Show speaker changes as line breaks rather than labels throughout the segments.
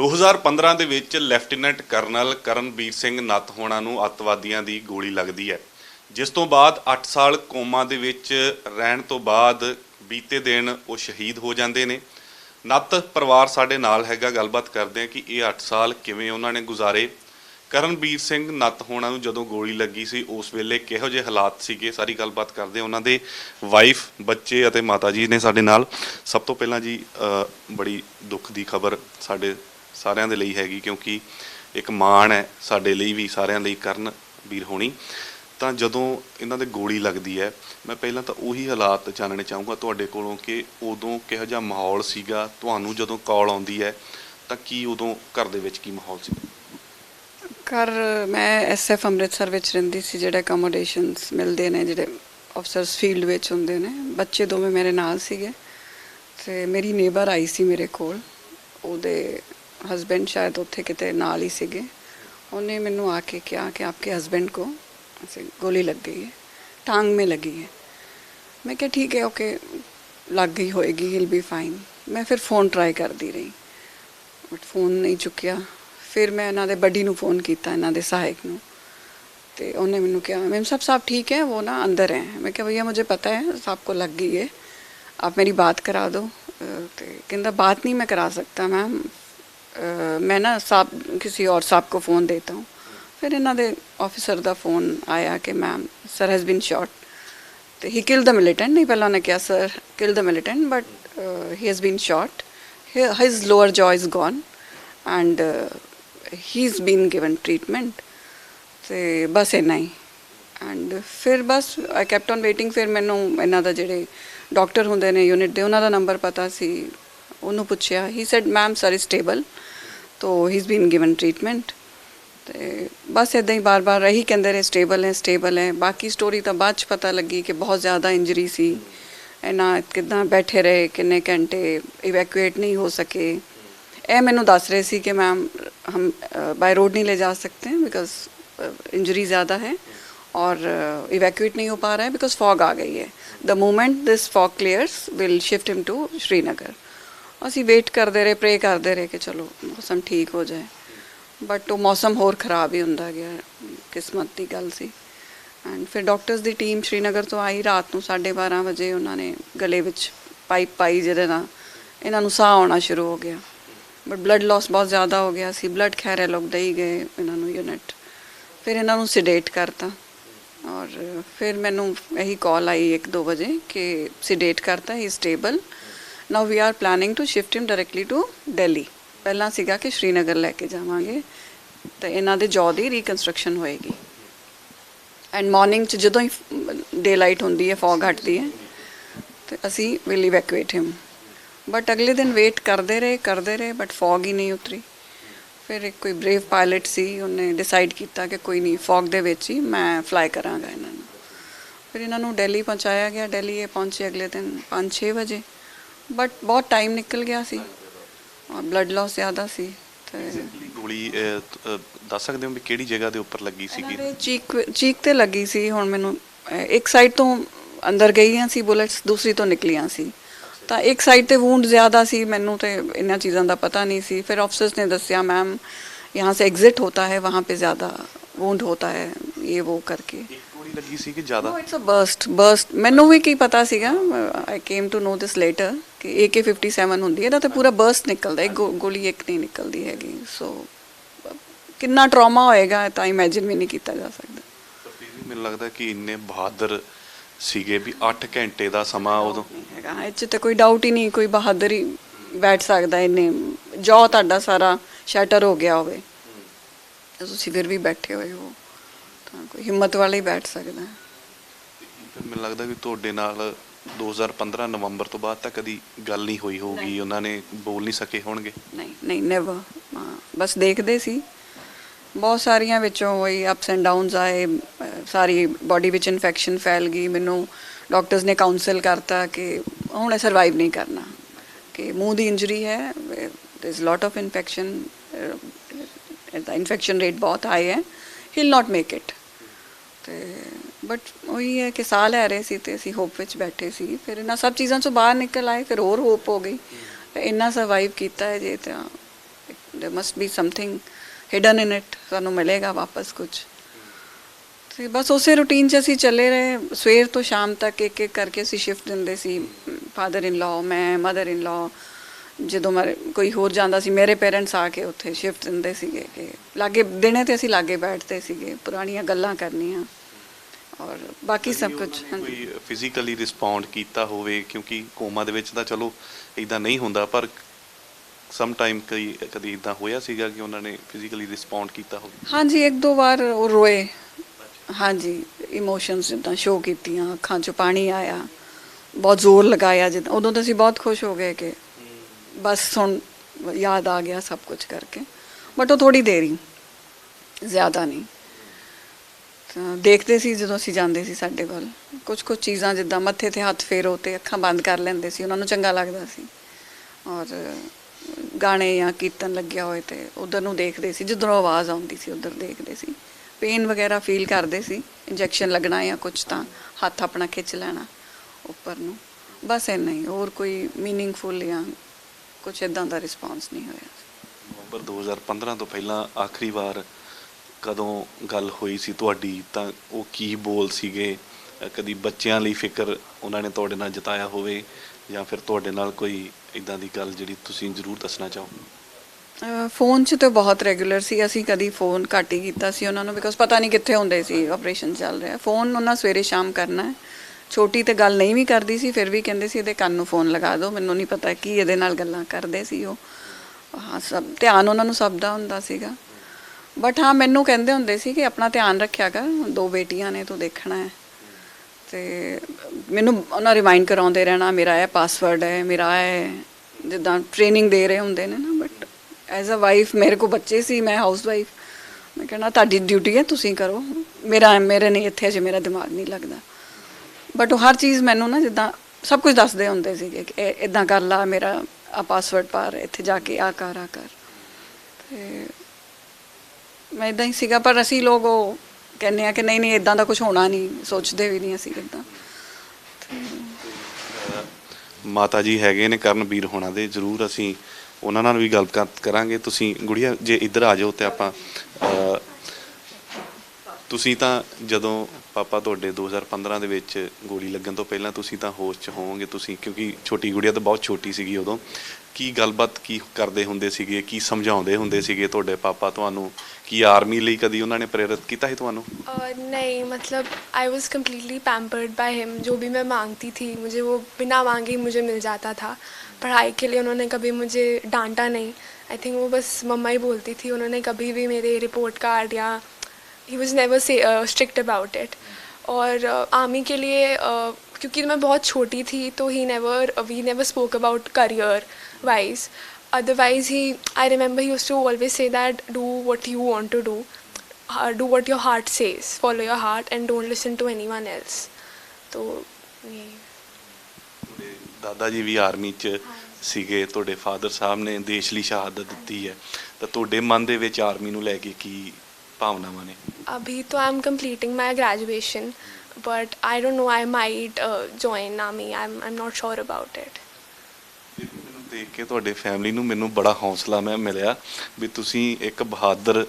2015 ਦੇ ਵਿੱਚ lieutenant colonel Karanvir Singh Natt ਹੋਣਾ ਨੂੰ ਅੱਤਵਾਦੀਆਂ ਦੀ ਗੋਲੀ ਲੱਗਦੀ ਹੈ, ਜਿਸ ਤੋਂ ਬਾਅਦ 8 ਸਾਲ ਕੋਮਾ ਦੇ ਵਿੱਚ ਰਹਿਣ ਤੋਂ ਬਾਅਦ ਬੀਤੇ ਦਿਨ ਉਹ ਸ਼ਹੀਦ ਹੋ ਜਾਂਦੇ ਨੇ। ਨੱਤ ਪਰਿਵਾਰ ਸਾਡੇ ਨਾਲ ਹੈਗਾ, ਗੱਲਬਾਤ ਕਰਦੇ ਆ ਕਿ ਇਹ 8 ਸਾਲ ਕਿਵੇਂ ਉਹਨਾਂ ਨੇ ਗੁਜ਼ਾਰੇ। ਕਰਨਵੀਰ ਸਿੰਘ ਨੱਤ ਹੋਣਾ ਨੂੰ ਜਦੋਂ ਗੋਲੀ ਲੱਗੀ ਸੀ, ਉਸ ਵੇਲੇ ਕਿਹੋ ਜਿਹੇ ਹਾਲਾਤ ਸੀਗੇ? ਸਾਰੀ ਗੱਲਬਾਤ ਕਰਦੇ ਉਹਨਾਂ ਦੇ ਵਾਈਫ ਬੱਚੇ ਅਤੇ ਮਾਤਾ ਜੀ ਨੇ ਸਾਡੇ ਨਾਲ। ਸਭ ਤੋਂ ਪਹਿਲਾਂ ਜੀ ਬੜੀ ਦੁੱਖ ਦੀ ਖਬਰ ਸਾਡੇ ਸਾਰਿਆਂ ਦੇ ਲਈ ਹੈਗੀ ਕਿਉਂਕਿ ਇੱਕ ਮਾਣ ਹੈ ਸਾਡੇ ਲਈ ਵੀ, ਸਾਰਿਆਂ ਲਈ ਕਰਨ ਵੀਰ ਹੋਣੀ। ਤਾਂ ਜਦੋਂ ਇਹਨਾਂ ਦੇ ਗੋਲੀ ਲੱਗਦੀ ਹੈ, ਮੈਂ ਪਹਿਲਾਂ ਤਾਂ ਉਹੀ ਹਾਲਾਤ ਜਾਣਨੇ ਚਾਹੂੰਗਾ ਤੁਹਾਡੇ ਕੋਲੋਂ ਕਿ ਉਦੋਂ ਕਿਹੋ ਜਿਹਾ ਮਾਹੌਲ ਸੀਗਾ, ਤੁਹਾਨੂੰ ਜਦੋਂ ਕਾਲ ਆਉਂਦੀ ਹੈ, ਤਾਂ ਕੀ ਉਦੋਂ ਘਰ ਦੇ ਵਿੱਚ ਕੀ ਮਾਹੌਲ ਸੀ?
ਘਰ ਮੈਂ ਐਸਐਫ ਅੰਮ੍ਰਿਤਸਰ ਵਿੱਚ ਰਹਿੰਦੀ ਸੀ, ਜਿਹੜੇ ਅਕਮੋਡੇਸ਼ਨਸ ਮਿਲਦੇ ਨੇ, ਜਿਹੜੇ ਅਫਸਰਸ ਫੀਲਡ ਵਿੱਚ ਹੁੰਦੇ ਨੇ। ਬੱਚੇ ਦੋਵੇਂ ਮੇਰੇ ਨਾਲ ਸੀਗੇ ਤੇ ਮੇਰੀ ਨੇਬਰ ਆਈ ਸੀ ਮੇਰੇ ਕੋਲ, ਉਹਦੇ हस्बैंड ਸ਼ਾਇਦ ਉੱਥੇ ਕਿਤੇ ਨਾਲ ਹੀ ਸੀਗੇ। ਉਹਨੇ ਮੈਨੂੰ ਆ ਕੇ ਕਿਹਾ ਕਿ ਆਪਕੇ ਹਸਬੈਂਡ ਕੋ ऐसे गोली लग गई है टांग में लगी है मैं क्या ठीक है ओके लग गई होएगी हिल बी फाइन मैं फिर फ़ोन ट्राई करਦੀ ਰਹੀ ਬਟ ਫੋਨ ਨਹੀਂ ਚੁੱਕਿਆ। ਫਿਰ ਮੈਂ ਇਹਨਾਂ ਦੇ ਬੱਡੀ ਨੂੰ ਫੋਨ ਕੀਤਾ, ਇਹਨਾਂ ਦੇ ਸਹਾਇਕ ਨੂੰ। ਤੇ ਉਹਨੇ ਮੈਨੂੰ ਕਿਹਾ ਮੈਮ ਸਾਹਿਬ ਸਾਹਿਬ ਠੀਕ ਹੈ? ਉਹ ਨਾ ਅੰਦਰ ਹੈ। ਮੈਂ ਕਿਹਾ, ਭਈਆ, ਮੁਝੇ ਪਤਾ ਹੈ, ਸਭ ਕੋ ਲੱਗ ਗਈ ਹੈ। ਆਪ ਮੇਰੀ ਬਾਤ ਕਰਾ दो तो ਕਹਿੰਦਾ, ਬਾਤ ਨਹੀਂ ਮੈਂ ਕਰਾ ਸਕਦਾ ਮੈਮ मैं ना साहब किसी और साहब को फ़ोन देता हूँ ਫਿਰ ਇਹਨਾਂ ਦੇ ਆਫੀਸਰ ਦਾ ਫੋਨ ਆਇਆ ਕਿ ma'am sir has been shot ਤੇ ਹੀ ਕਿਲ ਦ ਮਿਲੀਟੈਂਟ ਨਹੀਂ ਪਹਿਲਾਂ ਉਹਨੇ ਕਿਹਾ sir kill the militant but he has been shot his lower jaw is gone and uh, he's been given treatment ਤੇ ਬਸ ਇੰਨਾ ਹੀ ਐਂਡ ਫਿਰ ਬਸ ਆਈ ਕੈਪਟ ਔਨ ਵੇਟਿੰਗ ਫਿਰ ਮੈਨੂੰ ਇਹਨਾਂ ਦਾ ਜਿਹੜੇ ਡਾਕਟਰ ਹੁੰਦੇ ਨੇ ਯੂਨਿਟ ਦੇ ਉਹਨਾਂ ਦਾ ਨੰਬਰ ਪਤਾ ਸੀ ਉਹਨੂੰ ਪੁੱਛਿਆ he said ma'am sir is stable ਤੋ he is been given treatment ਤੇ ਬਸ ਇਦਾਂ ਹੀ ਬਾਰ-ਬਾਰ ਰਹੀ ਕਹਿੰਦੇ ਰਹੇ ਸਟੇਬਲ ਹੈ ਸਟੇਬਲ ਹੈ ਬਾਕੀ ਸਟੋਰੀ ਤਾਂ ਬਾਅਦ ਚ ਪਤਾ ਲੱਗੀ ਕਿ ਬਹੁਤ ਜ਼ਿਆਦਾ ਇੰਜਰੀ ਸੀ ਇਹਨਾਂ ਕਿਦਾਂ ਬੈਠੇ ਰਹੇ ਕਿੰਨੇ ਘੰਟੇ ਇਵੈਕੂਏਟ ਨਹੀਂ ਹੋ ਸਕੇ ਇਹ ਮੈਨੂੰ ਦੱਸ ਰਹੇ ਸੀ ਕਿ ਮੈਮ हम बाय रोड नहीं ले जा सकते हैं बिकॉज इंजरी ज़्यादा है और इवैक्यूएट नहीं हो पा रहा है बिकॉज फॉग आ गई है the moment this fog clears will shift him to Srinagar ਅਸੀਂ ਵੇਟ ਕਰਦੇ ਰਹੇ ਪ੍ਰੇ ਕਰਦੇ ਰਹੇ ਕਿ ਚਲੋ ਮੌਸਮ ਠੀਕ ਹੋ ਜਾਏ। ਬਟ ਉਹ ਮੌਸਮ ਹੋਰ ਖਰਾਬ ਹੀ ਹੁੰਦਾ ਗਿਆ, ਕਿਸਮਤ ਦੀ ਗੱਲ ਸੀ। ਐਂਡ ਫਿਰ ਡਾਕਟਰਸ ਦੀ ਟੀਮ ਸ਼੍ਰੀਨਗਰ ਤੋਂ ਆਈ, ਰਾਤ ਨੂੰ 12:30 ਵਜੇ ਉਹਨਾਂ ਨੇ ਗਲੇ ਵਿੱਚ ਪਾਈਪ ਪਾਈ ਜਿਹਦੇ ਨਾਲ ਇਹਨਾਂ ਨੂੰ ਸਾਹ ਆਉਣਾ ਸ਼ੁਰੂ ਹੋ ਗਿਆ। ਬਟ ਬਲੱਡ ਲਾਸ ਬਹੁਤ ਜ਼ਿਆਦਾ ਹੋ ਗਿਆ ਸੀ ਬਲੱਡ ਖੈਰ ਲੋਕ ਦੇ ਹੀ ਗਏ ਇਹਨਾਂ ਨੂੰ ਯੂਨਿਟ ਫਿਰ ਇਹਨਾਂ ਨੂੰ ਸਿਡੇਟ ਕਰਤਾ। ਔਰ ਫਿਰ ਮੈਨੂੰ ਇਹੀ ਕਾਲ ਆਈ 1-2 ਵਜੇ ਕਿ ਸਿਡੇਟ ਕਰਤਾ he stable now we are planning to shift him directly to Delhi ਪਹਿਲਾਂ ਸੀਗਾ ਕਿ ਸ਼੍ਰੀਨਗਰ ਲੈ ਕੇ ਜਾਵਾਂਗੇ, ਤੇ ਇਹਨਾਂ ਦੇ ਜੌ ਦੀ ਰੀਕਨਸਟਰਕਸ਼ਨ ਹੋਏਗੀ। ਐਂਡ ਮਾਰਨਿੰਗ ਚ ਜਦੋਂ ਹੀ ਡੇ ਲਾਈਟ ਹੁੰਦੀ ਹੈ ਫੌਗ ਹਟਦੀ ਹੈ, ਤੇ ਅਸੀਂ ਵਿਲ ਇਵੈਕੂਏਟ ਹਿਮ ਬਟ ਅਗਲੇ ਦਿਨ ਵੇਟ ਕਰਦੇ ਰਹੇ ਕਰਦੇ ਰਹੇ ਬਟ ਫੌਗ ਹੀ ਨਹੀਂ ਉਤਰੀ। ਫਿਰ ਇੱਕ ਕੋਈ ਬ੍ਰੇਵ ਪਾਇਲਟ ਸੀ, ਉਹਨੇ ਡਿਸਾਈਡ ਕੀਤਾ ਕਿ ਕੋਈ ਨਹੀਂ ਫੌਗ ਦੇ ਵਿੱਚ ਹੀ ਮੈਂ ਫਲਾਈ ਕਰਾਂਗਾ ਇਹਨਾਂ ਨੂੰ। ਫਿਰ ਇਹਨਾਂ ਨੂੰ ਦਿੱਲੀ ਪਹੁੰਚਾਇਆ ਗਿਆ, ਦਿੱਲੀ ਇਹ ਪਹੁੰਚੇ ਅਗਲੇ ਦਿਨ 5-6 ਵਜੇ। ਬਟ ਬਹੁਤ ਟਾਈਮ ਨਿਕਲ ਗਿਆ ਸੀ ਔਰ ਬਲੱਡ ਲਾਸ ਜ਼ਿਆਦਾ ਸੀ ਤੇ
ਗੋਲੀ ਅ, ਅ, ਦੱਸ ਸਕਦੇ ਹੋ ਵੀ ਕਿਹੜੀ ਜਗ੍ਹਾ ਦੇ ਉੱਪਰ ਲੱਗੀ ਸੀਗੀ
ਇਹਨਾਂ ਦੇ ਚੀਕ ਚੀਕ ਤੇ ਲੱਗੀ ਸੀ ਹੁਣ ਮੈਨੂੰ ਅਹ, ਇੱਕ ਸਾਈਡ ਤੋਂ ਅੰਦਰ ਗਈਆਂ ਸੀ ਬੁਲੇਟਸ ਦੂਸਰੀ ਤੋਂ ਨਿਕਲੀਆਂ ਸੀ ਤਾਂ ਇੱਕ ਸਾਈਡ ਤੇ ਵੂੰਡ ਜ਼ਿਆਦਾ ਸੀ ਮੈਨੂੰ ਤੇ ਇਹਨਾਂ ਚੀਜ਼ਾਂ ਦਾ ਪਤਾ ਨਹੀਂ ਸੀ ਫਿਰ ਅਫਸਰਸ ਨੇ ਦੱਸਿਆ ਮੈਮ यहाँ से एग्जिट होता है वहाँ पे ज़्यादा वूंड होता है ये वो करके
ਇੱਕ ਗੋਲੀ ਲੱਗੀ ਸੀ ਕਿ ਜ਼ਿਆਦਾ?
It's a burst, burst. ਮੈਨੂੰ ਵੀ ਕੀ ਪਤਾ ਸੀਗਾ I came to know this later ਕਿ AK57 ਹੁੰਦੀ ਹੈ ਇਹਦਾ ਤੇ ਪੂਰਾ ਬਰਸਟ ਨਿਕਲਦਾ ਹੈ ਗੋ- ਗੋਲੀ ਇੱਕ ਨਹੀਂ ਨਿਕਲਦੀ ਹੈਗੀ ਸੋ ਕਿੰਨਾ ਟਰਾਮਾ ਹੋਏਗਾ ਇਹ ਤਾਂ ਇਮੇਜਿਨ ਵੀ ਨਹੀਂ ਕੀਤਾ ਜਾ ਸਕਦਾ।
ਮੈਨੂੰ ਲੱਗਦਾ ਕਿ ਇੰਨੇ ਬਹਾਦਰ ਸੀਗੇ ਵੀ 8 ਘੰਟੇ ਦਾ ਸਮਾਂ ਉਦੋਂ।
ਹੈਗਾ ਇਹ 'ਚ ਤਾਂ ਕੋਈ ਡਾਊਟ ਹੀ ਨਹੀਂ ਕੋਈ ਬਹਾਦਰ ਹੀ ਬੈਠ ਸਕਦਾ ਇੰਨੇ ਜੋ ਤੁਹਾਡਾ ਸਾਰਾ ਸ਼ੈਟਰ ਹੋ ਗਿਆ ਹੋਵੇ। ਤੇ ਤੁਸੀਂ ਫਿਰ ਵੀ ਬੈਠੇ ਹੋਏ ਹੋ। ਤਾਂ ਕੋਈ ਹਿੰਮਤ ਵਾਲਾ ਹੀ ਬੈਠ ਸਕਦਾ ਹੈ।
ਫਿਰ ਮੈਨੂੰ ਲੱਗਦਾ ਵੀ ਤੁਹਾਡੇ ਨਾਲ 2015 ਨਵੰਬਰ ਤੋਂ ਬਾਅਦ ਤਾਂ ਕਦੀ ਗੱਲ ਨਹੀਂ ਹੋਈ ਹੋਊਗੀ ਉਹਨਾਂ ਨੇ ਬੋਲ ਨਹੀਂ ਸਕੇ ਹੋਣਗੇ।
ਨਹੀਂ ਨਹੀਂ ਨੈਵਰ ਬਸ ਦੇਖਦੇ ਸੀ। ਬਹੁਤ ਸਾਰੀਆਂ ਵਿੱਚੋਂ ਵਹੀ ਅਪਸ ਐਂਡ ਡਾਊਨਸ ਆਏ ਅਹ ਸਾਰੀ ਬਾਡੀ ਵਿੱਚ ਇਨਫੈਕਸ਼ਨ ਫੈਲ ਗਈ। ਮੈਨੂੰ ਡਾਕਟਰਸ ਨੇ ਕਾਉਂਸਲ ਕਰਤਾ ਕਿ ਹੁਣ ਇਹ ਸਰਵਾਈਵ ਨਹੀਂ ਕਰਨਾ। ਕਿ ਮੂੰਹ ਦੀ ਇੰਜਰੀ ਹੈ there is lot of infection the infection rate ਬਹੁਤ ਹਾਈ ਹੈ। ਹੀ ਨਾਟ ਮੇਕ ਇਟ ਤੇ ਬਟ ਉਹੀ ਹੈ ਕਿ ਸਾਲ ਹੈ ਰਹੇ ਸੀ ਤੇ ਅਸੀਂ ਹੋਪ ਵਿੱਚ ਬੈਠੇ ਸੀ। ਫਿਰ ਇਹਨਾਂ ਸਭ ਚੀਜ਼ਾਂ ਤੋਂ ਬਾਹਰ ਨਿਕਲ ਆਏ, ਫਿਰ ਹੋਰ ਹੋਪ ਹੋ ਗਈ। ਇੰਨਾ ਸਰਵਾਈਵ ਕੀਤਾ ਹੈ ਜੇ ਤਾਂ there must be something hidden in it ਸਾਨੂੰ ਮਿਲੇਗਾ ਵਾਪਸ ਕੁਝ ਤੇ ਬਸ ਉਸੇ ਰੁਟੀਨ 'ਚ ਅਸੀਂ ਚੱਲੇ ਰਹੇ। ਸਵੇਰ ਤੋਂ ਸ਼ਾਮ ਤੱਕ ਇੱਕ ਇੱਕ ਕਰਕੇ ਅਸੀਂ ਸ਼ਿਫਟ ਦਿੰਦੇ ਸੀ। ਫਾਦਰ ਇਨ ਲਾ ਮੈਂ ਮਦਰ ਇਨ ਲਾ ਜਦੋਂ ਮੈਂ ਕੋਈ ਹੋਰ ਜਾਂਦਾ ਸੀ ਮੇਰੇ ਪੇਰੈਂਟਸ ਆ ਕੇ ਉੱਥੇ ਸ਼ਿਫਟ ਦਿੰਦੇ ਸੀਗੇ ਕਿ ਲਾਗੇ ਦਿਨੇ ਤੇ ਅਸੀਂ ਲਾਗੇ ਬੈਠਦੇ ਸੀਗੇ ਪੁਰਾਣੀਆਂ ਗੱਲਾਂ ਕਰਨੀਆਂ ਔਰ ਬਾਕੀ ਸਭ ਕੁਝ
ਕੋਈ ਫਿਜ਼ੀਕਲੀ ਰਿਸਪੌਂਡ ਕੀਤਾ ਹੋਵੇ? ਕਿਉਂਕਿ ਕੋਮਾ ਦੇ ਵਿੱਚ ਤਾਂ ਚਲੋ ਇਦਾਂ ਨਹੀਂ ਹੁੰਦਾ ਪਰ ਸਮ ਟਾਈਮ ਕਈ ਕਦੀ ਇਦਾਂ ਹੋਇਆ ਸੀਗਾ ਕਿ ਉਹਨਾਂ ਨੇ ਫਿਜ਼ੀਕਲੀ ਰਿਸਪੌਂਡ ਕੀਤਾ ਹੋਵੇ?
ਹਾਂਜੀ ਇੱਕ ਦੋ ਵਾਰ ਉਹ ਰੋਏ। ਹਾਂਜੀ ਇਮੋਸ਼ਨਸ ਜਿੱਦਾਂ ਸ਼ੋ ਕੀਤੀਆਂ ਅੱਖਾਂ 'ਚ ਪਾਣੀ ਆਇਆ ਬਹੁਤ ਜ਼ੋਰ ਲਗਾਇਆ ਜਿੱਦਾਂ ਉਦੋਂ ਤਾਂ ਅਸੀਂ ਬਹੁਤ ਖੁਸ਼ ਹੋ ਗਏ ਕਿ ਬਸ ਹੁਣ ਯਾਦ ਆ ਗਿਆ ਸਭ ਕੁਝ ਕਰਕੇ। ਬਟ ਉਹ ਥੋੜੀ ਦੇਰ ਹੀ, ਜ਼ਿਆਦਾ ਨਹੀਂ। ਤਾਂ ਦੇਖਦੇ ਸੀ ਜਦੋਂ ਅਸੀਂ ਜਾਂਦੇ ਸੀ ਸਾਡੇ ਕੋਲ ਕੁਝ ਕੁਝ ਚੀਜ਼ਾਂ ਜਿੱਦਾਂ ਮੱਥੇ ਤੇ ਹੱਥ ਫੇਰੋ ਤੇ ਅੱਖਾਂ ਬੰਦ ਕਰ ਲੈਂਦੇ ਸੀ, ਉਹਨਾਂ ਨੂੰ ਚੰਗਾ ਲੱਗਦਾ ਸੀ। ਔਰ ਗਾਣੇ ਜਾਂ ਕੀਰਤਨ ਲੱਗਿਆ ਹੋਏ ਤੇ ਉਧਰ ਨੂੰ ਦੇਖਦੇ ਸੀ, ਜਿੱਧਰੋਂ ਆਵਾਜ਼ ਆਉਂਦੀ ਸੀ ਉਧਰ ਦੇਖਦੇ ਸੀ। ਪੇਨ ਵਗੈਰਾ ਫੀਲ ਕਰਦੇ ਸੀ ਇੰਜੈਕਸ਼ਨ ਲੱਗਣਾ ਜਾਂ ਕੁਝ ਤਾਂ, ਹੱਥ ਆਪਣਾ ਖਿੱਚ ਲੈਣਾ ਉੱਪਰ ਨੂੰ। ਬਸ ਇੰਨਾ ਹੀ, ਹੋਰ ਕੋਈ ਮੀਨਿੰਗਫੁਲ ਜਾਂ ਕੁਝ ਇਦਾਂ ਦਾ ਰਿਸਪਾਂਸ ਨਹੀਂ ਹੋਇਆ।
ਨਵੰਬਰ 2015 ਤੋਂ ਪਹਿਲਾਂ ਆਖਰੀ ਵਾਰ ਕਦੋਂ ਗੱਲ ਹੋਈ ਸੀ ਤੁਹਾਡੀ ਤਾਂ ਉਹ ਕੀ ਬੋਲ ਸੀਗੇ? ਕਦੀ ਬੱਚਿਆਂ ਲਈ ਫਿਕਰ ਉਹਨਾਂ ਨੇ ਤੁਹਾਡੇ ਨਾਲ ਜਤਾਇਆ ਹੋਵੇ ਜਾਂ ਫਿਰ ਤੁਹਾਡੇ ਨਾਲ ਕੋਈ ਇਦਾਂ ਦੀ ਗੱਲ ਜਿਹੜੀ ਤੁਸੀਂ ਜ਼ਰੂਰ ਦੱਸਣਾ ਚਾਹੋ
ਫੋਨ 'ਚ ਤਾਂ ਬਹੁਤ ਰੈਗੂਲਰ ਸੀ। ਅਸੀਂ ਕਦੀ ਫੋਨ ਘੱਟ ਹੀ ਕੀਤਾ ਸੀ ਉਹਨਾਂ ਨੂੰ ਬਿਕੋਜ਼ ਪਤਾ ਨਹੀਂ ਕਿੱਥੇ ਹੁੰਦੇ ਸੀ ਆਪਰੇਸ਼ਨ ਚੱਲ ਰਿਹਾ। ਫੋਨ ਉਹਨਾਂ ਸਵੇਰੇ ਸ਼ਾਮ ਕਰਨਾ ਹੈ। ਛੋਟੀ ਤੇ ਗੱਲ ਨਹੀਂ ਵੀ ਕਰਦੀ ਸੀ, ਫਿਰ ਵੀ ਕਹਿੰਦੇ ਸੀ ਇਹਦੇ ਕੰਨ ਨੂੰ ਫੋਨ ਲਗਾ ਦਿਓ, ਮੈਨੂੰ ਨਹੀਂ ਪਤਾ ਕੀ ਇਹਦੇ ਨਾਲ ਗੱਲਾਂ ਕਰਦੇ ਸੀ ਉਹ। ਹਾਂ, ਸਭ ਧਿਆਨ ਉਹਨਾਂ ਨੂੰ ਸਭ ਦਾ ਹੁੰਦਾ ਸੀਗਾ। ਬਟ ਹਾਂ, ਮੈਨੂੰ ਕਹਿੰਦੇ ਹੁੰਦੇ ਸੀ ਕਿ ਆਪਣਾ ਧਿਆਨ ਰੱਖਿਆ ਕਰ ਦੋ ਬੇਟੀਆਂ ਨੇ, ਤੂੰ ਦੇਖਣਾ ਹੈ। ਤੇ ਮੈਨੂੰ ਉਹਨਾਂ ਰਿਮਾਈਂਡ ਕਰਾਉਂਦੇ ਰਹਿਣਾ, ਮੇਰਾ ਇਹ ਪਾਸਵਰਡ ਹੈ, ਮੇਰਾ ਇਹ ਜਿੱਦਾਂ ਟ੍ਰੇਨਿੰਗ ਦੇ ਰਹੇ ਹੁੰਦੇ ਨੇ ਨਾ ਬਟ ਐਜ਼ ਅ ਵਾਈਫ ਮੇਰੇ ਕੋ ਬੱਚੇ ਸੀ, ਮੈਂ ਹਾਊਸ ਵਾਈਫ ਮੈਂ ਕਹਿੰਦਾ ਤੁਹਾਡੀ ਡਿਊਟੀ ਹੈ, ਤੁਸੀਂ ਕਰੋ। ਮੇਰਾ, ਮੇਰੇ ਨਹੀਂ, ਇੱਥੇ ਅਜੇ ਮੇਰਾ ਦਿਮਾਗ ਨਹੀਂ ਲੱਗਦਾ। ਬਟ ਉਹ ਹਰ ਚੀਜ਼ ਮੈਨੂੰ ਨਾ ਜਿੱਦਾਂ ਸਭ ਕੁਝ ਦੱਸਦੇ ਹੁੰਦੇ ਸੀਗੇ ਕਿ ਇਦਾਂ ਕਰ ਲਾ, ਮੇਰਾ ਆ ਪਾਸਵਰਡ ਪਾਰ ਇੱਥੇ ਜਾ ਕੇ ਆ ਕਰ ਆ ਕਰ। ਤੇ ਮੈਂ ਇਦਾਂ ਹੀ ਸੀਗਾ, ਪਰ ਅਸੀਂ ਲੋਕ ਉਹ ਕਹਿੰਦੇ ਆ ਕਿ ਨਹੀਂ ਨਹੀਂ ਇਦਾਂ ਦਾ ਕੁਝ ਹੋਣਾ ਨਹੀਂ, ਸੋਚਦੇ ਵੀ ਨਹੀਂ ਅਸੀਂ ਇਦਾਂ
ਮਾਤਾ ਜੀ ਹੈਗੇ ਨੇ ਕਰਨਵੀਰ ਹੋਣਾ ਦੇ, ਜ਼ਰੂਰ ਅਸੀਂ ਉਹਨਾਂ ਨਾਲ ਵੀ ਗੱਲ ਕਰਾਂਗੇ। ਤੁਸੀਂ ਗੁੜੀਆ, ਜੇ ਇੱਧਰ ਆ ਜਾਓ ਤੇ ਆਪਾਂ ਤੁਸੀਂ ਤਾਂ ਜਦੋਂ ਪਾਪਾ ਤੁਹਾਡੇ 2015 ਦੇ ਵਿੱਚ ਗੋਲੀ ਲੱਗਣ ਤੋਂ ਪਹਿਲਾਂ ਤੁਸੀਂ ਤਾਂ ਹੋਸ਼ 'ਚ ਹੋਵੋਗੇ ਤੁਸੀਂ ਕਿਉਂਕਿ ਛੋਟੀ ਗੁੜੀਆ ਤਾਂ ਬਹੁਤ ਛੋਟੀ ਸੀਗੀ ਉਦੋਂ ਕੀ ਗੱਲਬਾਤ ਕੀ ਕਰਦੇ ਹੁੰਦੇ ਸੀਗੇ ਕੀ ਸਮਝਾਉਂਦੇ ਹੁੰਦੇ ਸੀਗੇ ਤੁਹਾਡੇ ਪਾਪਾ ਤੁਹਾਨੂੰ ਕੀ ਆਰਮੀ ਲਈ ਕਦੀ ਉਹਨਾਂ ਨੇ ਪ੍ਰੇਰਿਤ ਕੀਤਾ ਸੀ ਤੁਹਾਨੂੰ
और नहीं मतलब I was completely pampered by him जो भी मैं मांगती थी मुझे वो बिना मांगे ही मुझे मिल जाता था पढ़ाई के लिए उन्होंने कभी मुझे डांटा नहीं आई थिंक वो बस मम्मा ही बोलती थी उन्होंने कभी भी मेरे रिपोर्ट कार्ड या he was never so strict about it और आर्मी के लिए uh, क्योंकि मैं बहुत छोटी थी तो he never we never spoke about career wise otherwise he i remember he used to always say that do what you want to do uh, do what your heart says follow your heart and don't listen to anyone else तो ये
ਤੁਹਾਡੇ ਦਾਦਾ ਜੀ ਵੀ army 'ਚ ਸੀਗੇ ਤੁਹਾਡੇ father ਸਾਹਿਬ ਨੇ ਦੇਸ਼ ਲਈ ਸ਼ਹਾਦਤ ਦਿੱਤੀ ਹੈ ਤਾਂ ਤੁਹਾਡੇ ਮਨ ਦੇ ਵਿੱਚ ਆਰਮੀ ਨੂੰ ਲੈ ਕੇ ਕੀ ਭਾਵਨਾਵਾਂ ਨੇ
ਅਭੀ ਤਾਂ I'm completing my graduation but I don't know I might join army I'm I'm not sure about it
ਦੇਖ ਕੇ ਤੁਹਾਡੇ ਫੈਮਿਲੀ ਨੂੰ ਮੈਨੂੰ ਬੜਾ ਹੌਸਲਾ ਮੈਂ ਮਿਲਿਆ ਵੀ ਤੁਸੀਂ ਇੱਕ ਬਹਾਦਰ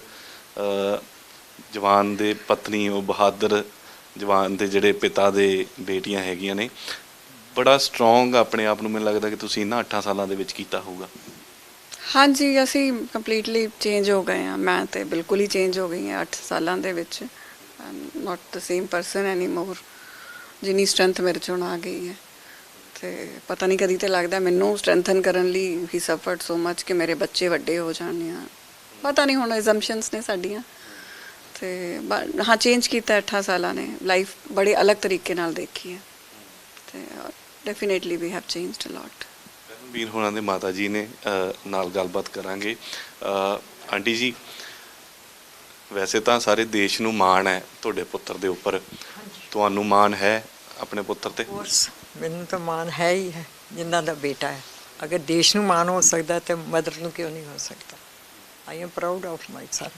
ਜਵਾਨ ਦੇ ਪਤਨੀ ਉਹ ਬਹਾਦਰ ਜਵਾਨ ਦੇ ਜਿਹੜੇ ਪਿਤਾ ਦੇ ਬੇਟੀਆਂ ਹੈਗੀਆਂ ਨੇ ਬੜਾ ਸਟਰੋਂਗ ਆਪਣੇ ਆਪ ਨੂੰ ਮੈਨੂੰ ਲੱਗਦਾ ਕਿ ਤੁਸੀਂ ਇਹਨਾਂ 8 ਸਾਲਾਂ ਦੇ ਵਿੱਚ ਕੀਤਾ ਹੋਊਗਾ।
ਹਾਂਜੀ, ਅਸੀਂ ਕੰਪਲੀਟਲੀ ਚੇਂਜ ਹੋ ਗਏ ਆ ਮੈਂ ਤੇ ਬਿਲਕੁਲ ਹੀ ਚੇਂਜ ਹੋ ਗਈ ਹਾਂ 8 ਸਾਲਾਂ ਦੇ ਵਿੱਚ। Not the same person anymore ਜਿੰਨੀ ਸਟਰੈਂਥ ਮੇਰੇ ਚੋਂ ਆ ਗਈ ਹੈ। ਤੇ ਪਤਾ ਨਹੀਂ ਕਦੀ ਤੇ ਲੱਗਦਾ ਮੈਨੂੰ ਸਟਰੈਂਥਨ ਕਰਨ ਲਈ ਹੀ ਸਫਰਡ ਸੋ ਮੱਚ ਕਿ ਮੇਰੇ ਬੱਚੇ ਵੱਡੇ ਹੋ ਜਾਣ ਆ ਪਤਾ ਨਹੀਂ ਹੁਣ ਅਸੰਪਸ਼ਨਸ ਨੇ ਸਾਡੀਆਂ। ਤੇ ਹਾਂ ਚੇਂਜ ਕੀਤਾ 8 ਸਾਲਾਂ ਨੇ। ਲਾਈਫ ਬੜੇ ਅਲੱਗ ਤਰੀਕੇ ਨਾਲ ਦੇਖੀ ਹੈ। ਤੇ definitely we have changed a lot
ਵੀਰ ਹੋਣਾ ਦੇ ਮਾਤਾ ਜੀ ਨੇ ਨਾਲ ਗੱਲਬਾਤ ਕਰਾਂਗੇ। ਆਂਟੀ ਜੀ ਵੈਸੇ ਤਾਂ ਸਾਰੇ ਦੇਸ਼ ਨੂੰ ਮਾਣ ਹੈ ਤੁਹਾਡੇ ਪੁੱਤਰ ਦੇ ਉੱਪਰ। ਤੁਹਾਨੂੰ ਮਾਣ ਹੈ ਆਪਣੇ ਪੁੱਤਰ ਤੇ?
ਮੈਨੂੰ ਤਾਂ ਮਾਣ ਹੈ ਹੀ ਹੈ ਜਿੰਨਾ ਦਾ ਬੇਟਾ ਹੈ। ਅਗਰ ਦੇਸ਼ ਨੂੰ ਮਾਣ ਹੋ ਸਕਦਾ ਤੇ ਮਦਰ ਨੂੰ ਕਿਉਂ ਨਹੀਂ ਹੋ ਸਕਦਾ? I am proud of my son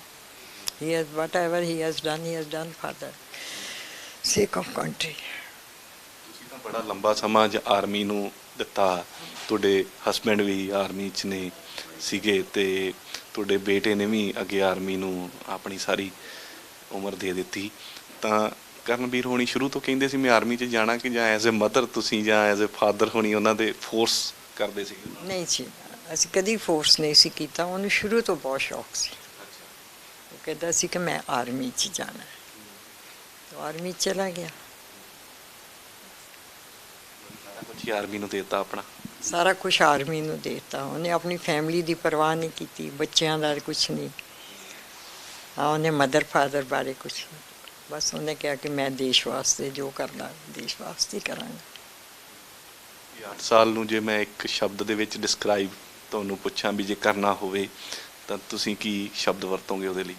he has whatever he has done he has done the sake
of country ਬੜਾ ਲੰਬਾ ਸਮਾਂ ਜ ਆਰਮੀ ਨੂੰ ਦਿੱਤਾ। ਤੁਹਾਡੇ ਹਸਬੰਡ ਵੀ ਆਰਮੀ 'ਚ ਨੇ ਸੀਗੇ ਤੇ ਤੁਹਾਡੇ ਬੇਟੇ ਨੇ ਵੀ ਅੱਗੇ ਆਰਮੀ ਨੂੰ ਆਪਣੀ ਸਾਰੀ ਉਮਰ ਦੇ ਦਿੱਤੀ। ਤਾਂ ਕਰਨਵੀਰ ਹੋਣੀ ਸ਼ੁਰੂ ਤੋਂ ਕਹਿੰਦੇ ਸੀ ਮੈਂ ਆਰਮੀ 'ਚ ਜਾਣਾ ਕਿ ਜਾਂ ਐਜ਼ ਅ ਮਦਰ ਤੁਸੀਂ ਜਾਂ ਐਜ਼ ਅ ਫਾਦਰ ਹੋਣੀ? ਉਹਨਾਂ ਦੇ ਫੋਰਸ ਕਰਦੇ ਸੀ।
ਨਹੀਂ ਸੀ ਅਸੀਂ ਕਦੀ ਫੋਰਸ ਨਹੀਂ ਸੀ ਕੀਤਾ। ਉਹਨੂੰ ਸ਼ੁਰੂ ਤੋਂ ਬਹੁਤ ਸ਼ੌਕ ਸੀ। ਉਹ ਕਹਿੰਦਾ ਸੀ ਕਿ ਮੈਂ ਆਰਮੀ 'ਚ ਜਾਣਾ। ਹੈ ਤਾਂ ਆਰਮੀ 'ਚ ਚਲਾ ਗਿਆ।
ਕੁਝ ਆਰਮੀ ਨੂੰ ਦੇਤਾ ਆਪਣਾ?
ਸਾਰਾ ਕੁਝ ਆਰਮੀ ਨੂੰ ਦੇਤਾ। ਉਹਨੇ ਆਪਣੀ ਫੈਮਿਲੀ ਦੀ ਪਰਵਾਹ ਨਹੀਂ ਕੀਤੀ ਬੱਚਿਆਂ ਦਾ ਕੁਝ ਨਹੀਂ। ਹਾਂ ਉਹਨੇ ਮਦਰ ਫਾਦਰ ਬਾਰੇ ਕੁਝ ਬਸ ਉਹਨੇ ਕਿਹਾ ਕਿ ਮੈਂ ਦੇਸ਼ ਵਾਸਤੇ ਜੋ ਕਰਨਾ ਦੇਸ਼ ਵਾਸਤੇ ਕਰਾਂਗਾ।
8 ਸਾਲ ਨੂੰ ਜੇ ਮੈਂ ਇੱਕ ਸ਼ਬਦ ਦੇ ਵਿੱਚ ਡਿਸਕ੍ਰਾਈਬ ਤੁਹਾਨੂੰ ਪੁੱਛਾਂ ਵੀ ਜੇ ਕਰਨਾ ਹੋਵੇ ਤਾਂ ਤੁਸੀਂ ਕੀ ਸ਼ਬਦ ਵਰਤੋਗੇ ਉਹਦੇ ਲਈ?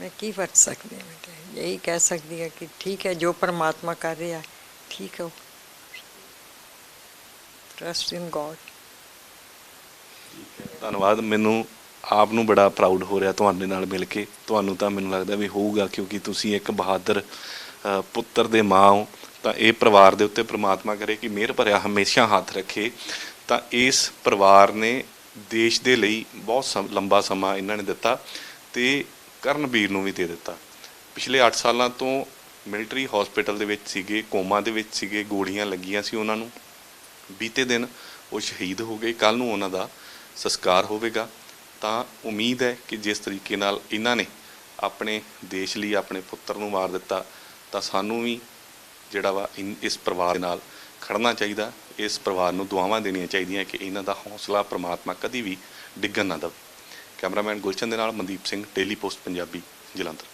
ਮੈਂ ਕੀ ਵਰਤ ਸਕਦੀ ਹਾਂ? ਬੇਟਾ ਯਹੀ ਕਹਿ ਸਕਦੀ ਹਾਂ ਕਿ ਠੀਕ ਹੈ ਜੋ ਪਰਮਾਤਮਾ ਕਰ ਰਿਹਾ ਠੀਕ ਹੈ ਟਰਸਟ ਇਨ ਗੋਡ
ਧੰਨਵਾਦ, ਮੈਨੂੰ ਆਪ ਨੂੰ ਬੜਾ ਪ੍ਰਾਊਡ ਹੋ ਰਿਹਾ ਤੁਹਾਡੇ ਨਾਲ ਮਿਲ ਕੇ। ਤੁਹਾਨੂੰ ਤਾਂ ਮੈਨੂੰ ਲੱਗਦਾ ਵੀ ਹੋਊਗਾ, ਕਿਉਂਕਿ ਤੁਸੀਂ ਇੱਕ ਬਹਾਦਰ ਪੁੱਤਰ ਦੇ ਮਾਂ ਹੋ। ਤਾਂ ਇਹ ਪਰਿਵਾਰ ਦੇ ਉੱਤੇ ਪ੍ਰਮਾਤਮਾ ਕਰੇ ਕਿ ਮਿਹਰ ਭਰਿਆ ਹਮੇਸ਼ਾ ਹੱਥ ਰੱਖੇ। ਤਾਂ ਇਸ ਪਰਿਵਾਰ ਨੇ ਦੇਸ਼ ਦੇ ਲਈ ਬਹੁਤ ਸਮ- ਲੰਬਾ ਸਮਾਂ ਇਹਨਾਂ ਨੇ ਦਿੱਤਾ ਤੇ ਕਰਨਵੀਰ ਨੂੰ ਵੀ ਦੇ ਦਿੱਤਾ। ਪਿਛਲੇ 8 ਸਾਲਾਂ ਤੋਂ ਮਿਲਟਰੀ ਹਸਪੀਟਲ ਦੇ ਵਿੱਚ ਸੀਗੇ, ਕੋਮਾ ਦੇ ਵਿੱਚ ਸੀਗੇ, ਗੋਲੀਆਂ ਲੱਗੀਆਂ ਸੀ ਉਹਨਾਂ ਨੂੰ। ਬੀਤੇ ਦਿਨ ਉਹ ਸ਼ਹੀਦ ਹੋ ਗਏ। ਕੱਲ ਨੂੰ ਉਹਨਾਂ ਦਾ ਸੰਸਕਾਰ ਹੋਵੇਗਾ। ਤਾਂ ਉਮੀਦ ਹੈ ਕਿ ਜਿਸ ਤਰੀਕੇ ਨਾਲ ਇਹਨਾਂ ਨੇ ਆਪਣੇ ਦੇਸ਼ ਲਈ ਆਪਣੇ ਪੁੱਤਰ ਨੂੰ ਮਾਰ ਦਿੱਤਾ, ਤਾਂ ਸਾਨੂੰ ਵੀ ਜਿਹੜਾ ਵਾ ਇਨ- ਇਸ ਪਰਿਵਾਰ ਨਾਲ ਖੜਨਾ ਚਾਹੀਦਾ। ਇਸ ਪਰਿਵਾਰ ਨੂੰ ਦੁਆਵਾਂ ਦੇਣੀਆਂ ਚਾਹੀਦੀਆਂ ਕਿ ਇਹਨਾਂ ਦਾ ਹੌਸਲਾ ਪ੍ਰਮਾਤਮਾ ਕਦੀ ਵੀ ਡਿੱਗਣ ਨਾ ਦੇਵੇ। ਕੈਮਰਾਮੈਨ ਗੁਲਸ਼ਨ ਦੇ ਨਾਲ ਮਨਦੀਪ ਸਿੰਘ, ਡੇਲੀ ਪੋਸਟ, ਪੰਜਾਬੀ, ਜਲੰਧਰ।